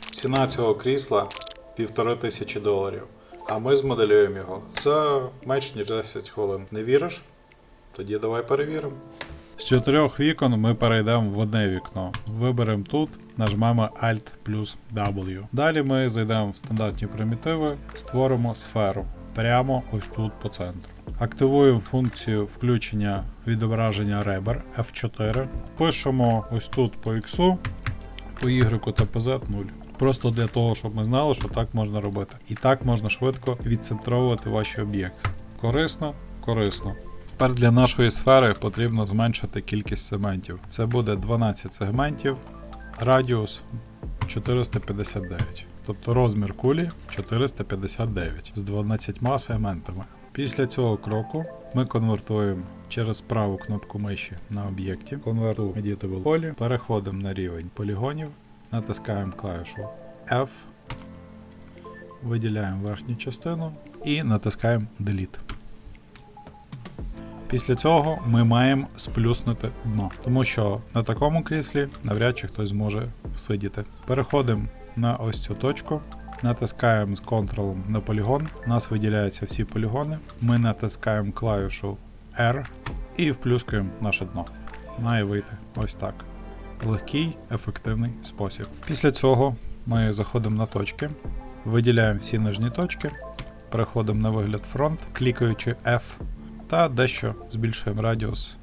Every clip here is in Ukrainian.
Ціна цього крісла півтори тисячі доларів. А ми змоделюємо його за менш ніж 10 хвилин. Не віриш? Тоді давай перевіримо. З чотирьох вікон ми перейдемо в одне вікно. Виберемо тут, нажмемо Alt плюс W. Далі ми зайдемо в стандартні примітиви, створимо сферу прямо ось тут по центру. Активуємо функцію включення відображення ребер F4. Пишемо ось тут по X, по Y та по Z 0. Просто для того, щоб ми знали, що так можна робити. І так можна швидко відцентровувати ваші об'єкти. Корисно, корисно. Тепер для нашої сфери потрібно зменшити кількість сегментів. Це буде 12 сегментів, радіус 459. Тобто розмір кулі 459 з 12 сегментами. Після цього кроку ми конвертуємо через праву кнопку миші на об'єкті, конверту Editable Poly, переходимо на рівень полігонів, натискаємо клавішу F, виділяємо верхню частину і натискаємо Delete. Після цього ми маємо сплюснути дно, тому що на такому кріслі навряд чи хтось зможе всидіти. Переходимо на ось цю точку, натискаємо з контролем на полігон, у нас виділяються всі полігони. Ми натискаємо клавішу R і вплюскуємо наше дно. Має вийти ось так. Легкий, ефективний спосіб. Після цього ми заходимо на точки, виділяємо всі нижні точки, переходимо на вигляд фронт, клікаючи F та дещо збільшуємо радіус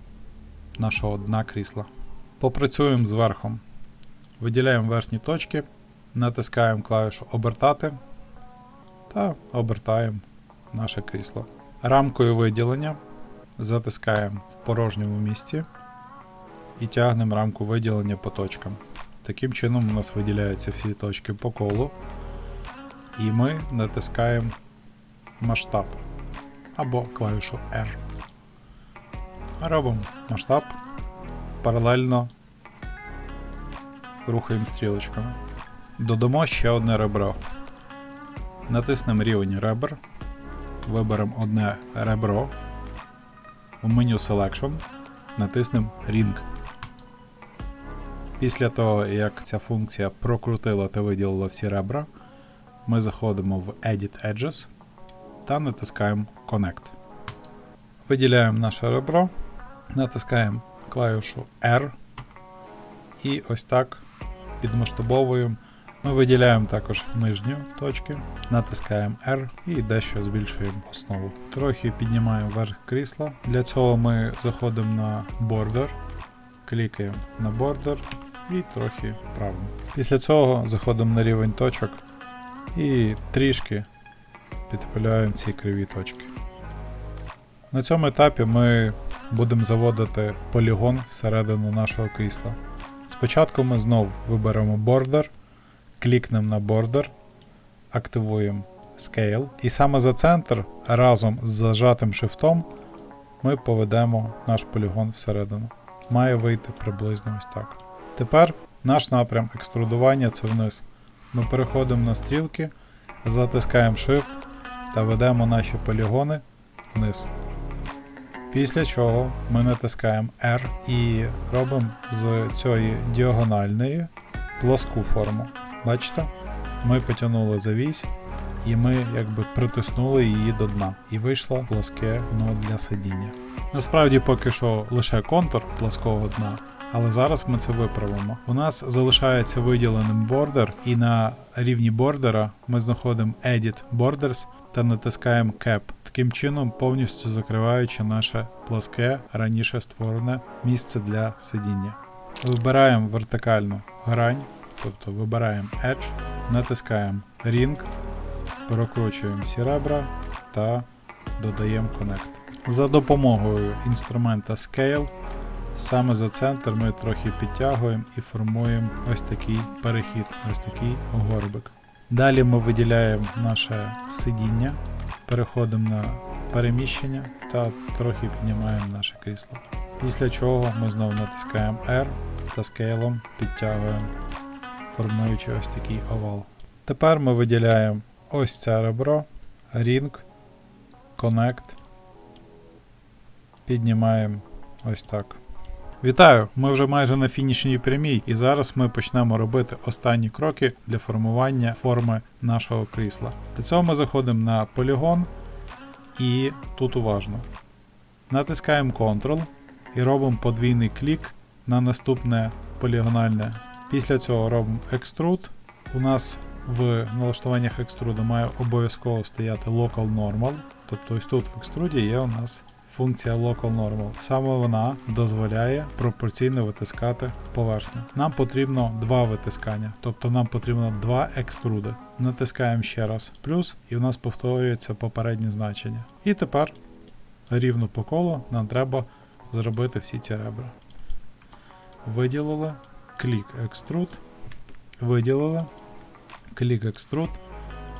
нашого дна крісла. Попрацюємо з верхом. Виділяємо верхні точки, натискаємо клавішу Обертати та обертаємо наше крісло. Рамкою виділення затискаємо в порожньому місці і тягнемо рамку виділення по точкам. Таким чином у нас виділяються всі точки по колу, і ми натискаємо масштаб або клавішу R. Робимо масштаб. Паралельно рухаємо стрілочками. Додамо ще одне ребро. Натиснемо рівень ребер. Виберемо одне ребро. У меню Selection натиснемо Ring. Після того, як ця функція прокрутила та виділила всі ребра, ми заходимо в Edit Edges та натискаємо Connect. Виділяємо наше ребро, натискаємо клавішу R і ось так підмасштабовуємо. Ми виділяємо також нижні точки, натискаємо R і дещо збільшуємо основу. Трохи піднімаємо верх крісла. Для цього ми заходимо на Border, клікаємо на Border і трохи вправо. Після цього заходимо на рівень точок і трішки підпиляємо ці криві точки. На цьому етапі ми будемо заводити полігон всередину нашого крісла. Спочатку ми знов виберемо Border, клікнемо на Border, активуємо Scale, і саме за центр разом з зажатим шифтом ми поведемо наш полігон всередину. Має вийти приблизно ось так. Тепер наш напрям екструдування це вниз. Ми переходимо на стрілки, затискаємо Shift та ведемо наші полігони вниз. Після чого ми натискаємо R і робимо з цієї діагональної плоску форму. Бачите? Ми потягнули за вісь і ми якби притиснули її до дна. І вийшло плоске дно для сидіння. Насправді поки що лише контур плоского дна. Але зараз ми це виправимо. У нас залишається виділеним бордер, і на рівні бордера ми знаходимо Edit Borders та натискаємо Cap, таким чином повністю закриваючи наше плоске раніше створене місце для сидіння. Вибираємо вертикальну грань, тобто вибираємо Edge, натискаємо Ring, прокручуємо всі ребра та додаємо Connect. За допомогою інструмента Scale Саме за центр ми трохи підтягуємо і формуємо ось такий перехід, ось такий горбик. Далі ми виділяємо наше сидіння, переходимо на переміщення та трохи піднімаємо наше крісло. Після чого ми знову натискаємо R та скейлом підтягуємо, формуючи ось такий овал. Тепер ми виділяємо ось це ребро, Ring, Connect, піднімаємо ось так. Вітаю! Ми вже майже на фінішній прямій, і зараз ми почнемо робити останні кроки для формування форми нашого крісла. Для цього ми заходимо на полігон і тут уважно. Натискаємо Ctrl і робимо подвійний клік на наступне полігональне. Після цього робимо Extrude. У нас в налаштуваннях екструду має обов'язково стояти Local Normal. Тобто ось тут в екструді є у нас функція Local Normal. Саме вона дозволяє пропорційно витискати поверхню. Нам потрібно два витискання, тобто нам потрібно два екструди. Натискаємо ще раз плюс, і в нас повторюється попереднє значення. І тепер рівно по колу нам треба зробити всі ці ребра. Виділили, клік екструд, виділили, клік екструд,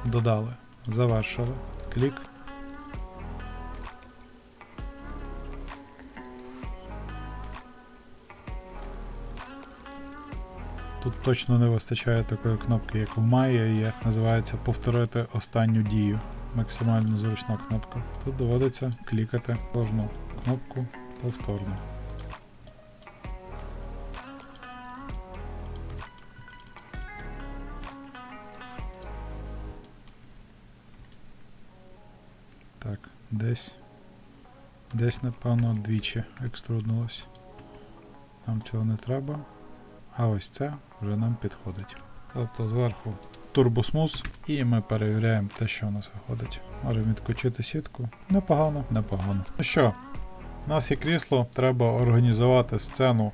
додали, завершили, клік. Тут точно не вистачає такої кнопки, як в Maya є. Називається повторити останню дію. Максимально зручна кнопка. Тут доводиться клікати кожну кнопку повторно. Так, десь. Десь, напевно, двічі екструднулось. Нам цього не треба. А ось це вже нам підходить. Тобто зверху турбосмус і ми перевіряємо те, що у нас виходить. Можемо відключити сітку. Непогано, непогано. Ну що, у нас є крісло, треба організувати сцену.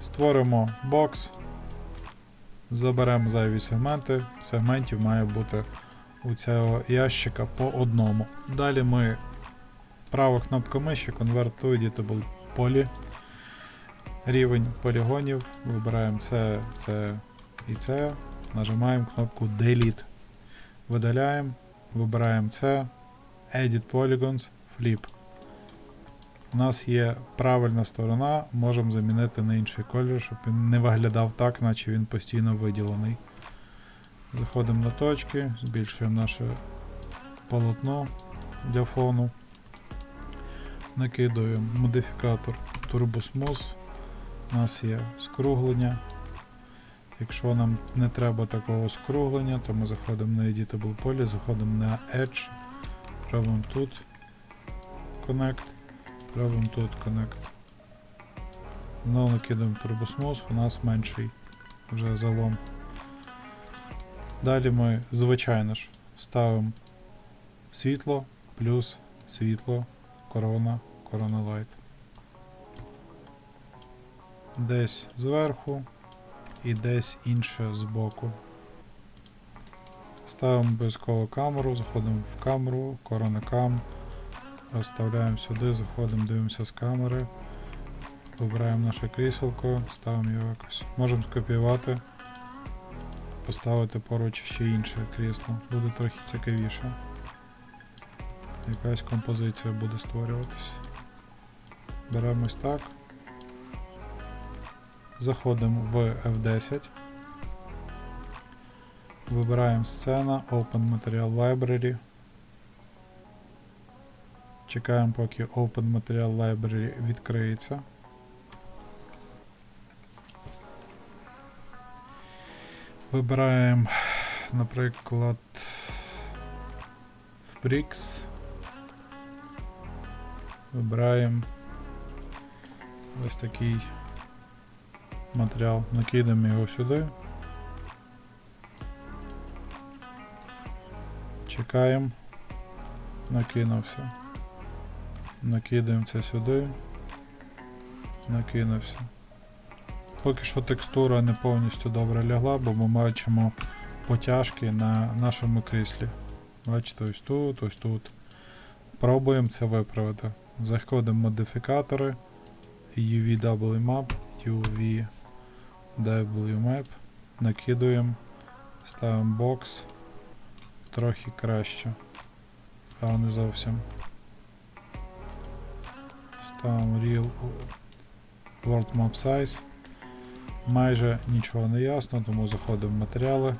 Створимо бокс, заберемо зайві сегменти. Сегментів має бути у цього ящика по одному. Далі ми права кнопка миші Convert to Editable Poly рівень полігонів, вибираємо це, це і це, нажимаємо кнопку Delete. Видаляємо, вибираємо це, Edit Polygons, Flip. У нас є правильна сторона, можемо замінити на інший колір, щоб він не виглядав так, наче він постійно виділений. Заходимо на точки, збільшуємо наше полотно для фону. Накидуємо модифікатор TurboSmooth. У нас є скруглення. Якщо нам не треба такого скруглення, то ми заходимо на Editable полі, заходимо на Edge, робимо тут Connect, робимо тут Connect. Знову накидаємо турбосмус, у нас менший вже залом. Далі ми, звичайно ж, ставимо світло плюс світло, корона, корона Light десь зверху і десь інше збоку. Ставимо обов'язково камеру, заходимо в камеру, короникам, розставляємо сюди, заходимо, дивимося з камери, вибираємо наше кріселко, ставимо його якось. Можемо скопіювати, поставити поруч ще інше крісло, буде трохи цікавіше. Якась композиція буде створюватись. Беремо ось так. Заходимо в F10. Вибираємо сцена, Open Material Library. Чекаємо, поки Open Material Library відкриється. Вибираємо, наприклад, Bricks. Вибираємо ось такий матеріал, накидаємо його сюди. Чекаємо, накинувся. Накидаємо це сюди. Накинувся. Поки що текстура не повністю добре лягла, бо ми бачимо потяжки на нашому кріслі. Бачите, ось тут, ось тут. Пробуємо це виправити. Заходимо в модифікатори, UVW UV WMap, накидуємо, ставимо бокс. Трохи краще, але не зовсім. Ставимо Real World Map Size. Майже нічого не ясно, тому заходимо в матеріали,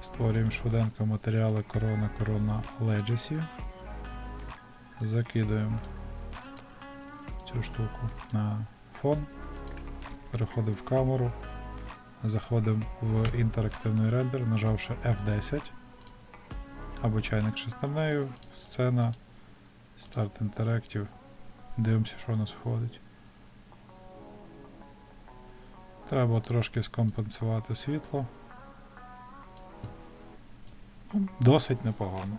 створюємо швиденько матеріали корона корона Legacy. Закидуємо цю штуку на фон, переходимо в камеру, заходимо в інтерактивний рендер, нажавши F10. Або чайник шестернею, сцена, Start Interactive. Дивимося, що у нас входить. Треба трошки скомпенсувати світло. Ну, Досить непогано.